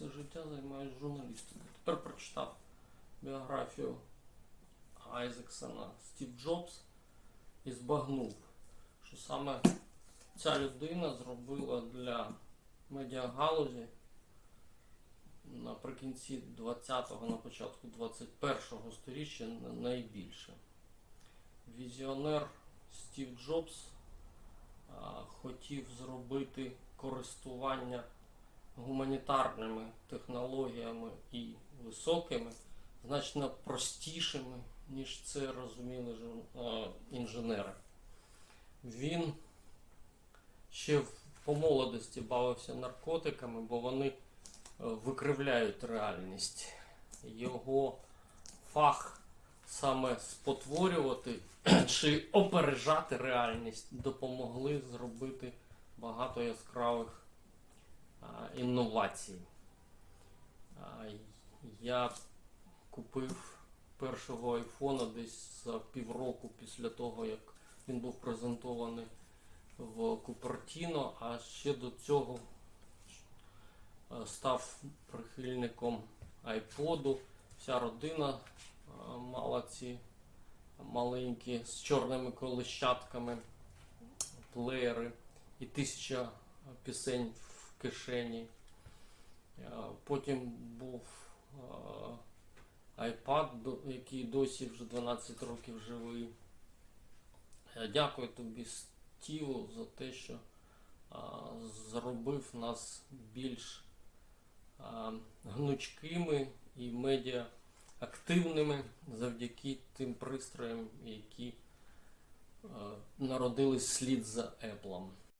все життя займаюся журналістикою. Тепер прочитав біографію Айзексона Стів Джобс і збагнув, що саме ця людина зробила для медіагалузі наприкінці 20-го, на початку 21-го сторіччя найбільше. Візіонер Стів Джобс а, хотів зробити користування гуманітарними технологіями і високими значно простішими, ніж це розуміли а, інженери. Він ще в- по молодості бавився наркотиками, бо вони е, викривляють реальність. Його фах саме спотворювати чи опережати реальність допомогли зробити багато яскравих інновацій. Я купив першого айфона десь за півроку після того, як він був презентований в Купертіно, а ще до цього став прихильником айподу. Вся родина мала ці маленькі з чорними колищатками плеєри і тисяча пісень кишені. Е, Потім був е, iPad, який досі вже 12 років живий. Е, Дякую тобі, Стіву, за те, що зробив нас більш гнучкими і медіа активними завдяки тим пристроям, які е, народились слід за Apple.